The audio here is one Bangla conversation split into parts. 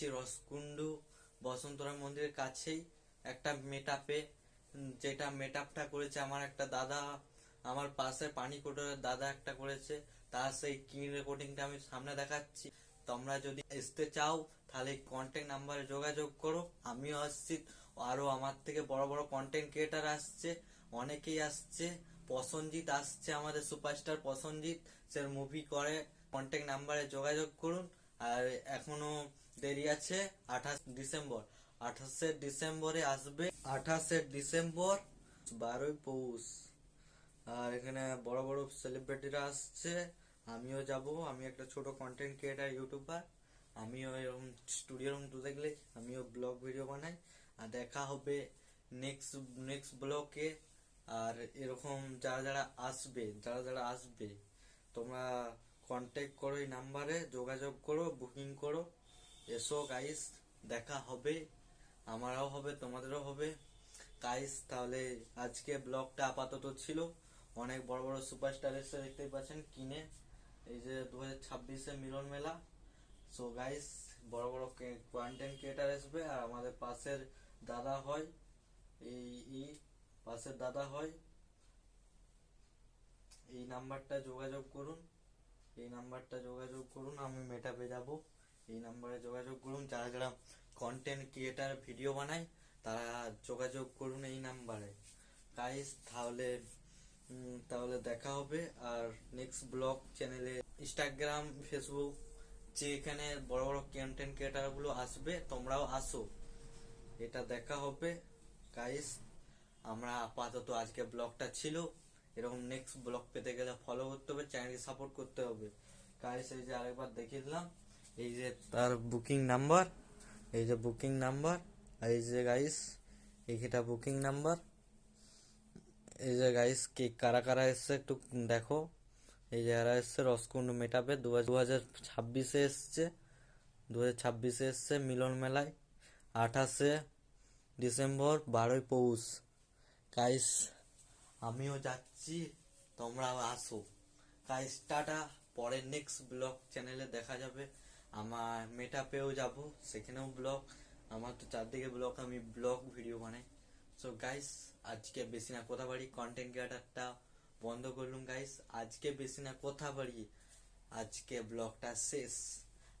যাচ্ছি রসকুন্ডু বসন্তরাম মন্দিরের কাছেই একটা মেটাপে যেটা মেটাপটা করেছে আমার একটা দাদা, আমার পাশে পানি কোটরের দাদা একটা করেছে, তার সেই কি রেকর্ডিংটা আমি সামনে দেখাচ্ছি। তোমরা যদি আসতে চাও, তাহলে কন্ট্যাক্ট নাম্বারে যোগাযোগ করো। আমিও আসছি আরও আমার থেকে বড় বড় কন্টেন্ট ক্রিয়েটার আসছে, অনেকেই আসছে। প্রসঞ্জিৎ আসছে আমাদের সুপারস্টার প্রসঞ্জিৎ, সে মুভি করে। কন্ট্যাক্ট নাম্বারে যোগাযোগ করুন। আর এখনও দেরি আছে, আঠাশ ডিসেম্বর। আঠাশে ডিসেম্বরে আসবে, আঠাশে ডিসেম্বর, বারোই পৌষ। আর এখানে বড় বড় সেলিব্রিটিরা আসছে, আমিও যাব। আমি একটা ছোট কন্টেন্ট ক্রিয়েটার ইউটিউবার আমিও এরকম স্টুডিও রুম দেখলে আমিও ব্লগ ভিডিও বানাই। আর দেখা হবে নেক্সট নেক্সট ব্লগে আর এরকম যারা যারা আসবে, যারা যারা আসবে, তোমরা কন্ট্যাক্ট করো এই নাম্বারে যোগাযোগ করো বুকিং করো। এসো গাইস দেখা হবে, আমারও হবে, তোমাদেরও হবে। গাইস তাহলে আজকে ব্লগটা আপাতত ছিল। অনেক বড় বড় সুপারস্টার এসে দেখতেই পাচ্ছেন, কিনে। এই যে দু হাজার ছাব্বিশে মিলন মেলা। সো গাইস বড় বড় কন্টেন্ট ক্রিয়েটার আসবে আর আমাদের পাশের দাদা হয়। এই পাশের দাদা হয়। এই নাম্বারটা যোগাযোগ করুন। এই নাম্বারটা যোগাযোগ করুন, আমি মেটাপে যাব। এই নাম্বারে যোগাযোগ করুন, যারা যারা কন্টেন্ট ক্রিয়েটার ভিডিও বানায়, তারা যোগাযোগ করুন এই নাম্বারে। গাইস তাহলে তাহলে দেখা হবে। আর নেক্সট ব্লগ চ্যানেলে ইনস্টাগ্রাম ফেসবুক যে এখানে বড় বড় কন্টেন্ট ক্রিয়েটারগুলো আসবে, তোমরাও আসো। এটা দেখা হবে। গাইস আমরা আপাতত আজকে ব্লগটা ছিল। এরকম নেক্সট ব্লগ পেতে গেলে ফলো করতে হবে চ্যানেলকে সাপোর্ট করতে হবে। গাইস এই যে আরেকবার দেখিয়ে দিলাম। এই যে তার বুকিং নাম্বার এই যে বুকিং নাম্বার এই যে গাইস এইটা বুকিং নাম্বার এই যে গাইস কে কারা কারা এসছে একটু দেখো। এই যে যারা এসছে রসকুন্ড মেটাপে দু হাজার ছাব্বিশে এসছে, দু হাজার ছাব্বিশে এসছে মিলন মেলায়, আঠাশে ডিসেম্বর, বারোই পৌষ। গাইস আমিও যাচ্ছি, তোমরাও আসো। গাইস টাটা পরের নেক্সট ব্লগ চ্যানেলে দেখা যাবে। আমার মেটাপেও যাব, সেখানেও ব্লগ আমার তো চারদিকে ব্লগ আমি ব্লগ ভিডিও বানাই। সো গাইস আজকে বেশি না কথা বাড়ি কন্টেন্ট ক্রিয়েটারটা বন্ধ করলুম গাইস আজকে বেশি না কথা বাড়ি, আজকে ব্লগটা শেষ।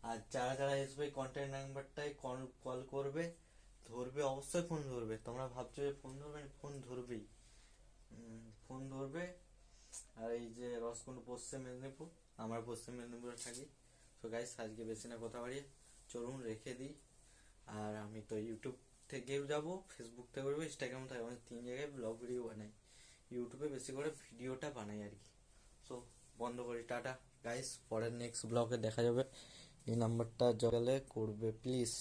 আর যারা যারা আসবে কন্টেন্ট নাম্বারটাই কল করবে, ধরবে, অবশ্যই ফোন ধরবে। তোমরা ভাবছ যে ফোন ধরবে? ফোন ধরবেই। ফোন ধরবে। আর এই যে রসকুন্ড পশ্চিম মেদিনীপুর, আমরা পশ্চিম মেদিনীপুরে থাকি। তো গাইস আজকে বেশি না কথা বাড়িয়ে চলুন রেখে দিই। আর আমি তো ইউটিউব থেকেও যাব ফেসবুক থেকে করব ইনস্টাগ্রাম থেকে আমি তিন জায়গায় ব্লগ ভিডিও বানাই। ইউটিউবে বেশি করে ভিডিওটা বানাই আর কি। সো বন্ধ করি, টাটা। গাইস পরের নেক্সট ব্লগে দেখা যাবে। এই নাম্বারটা জগালে করবে প্লিজ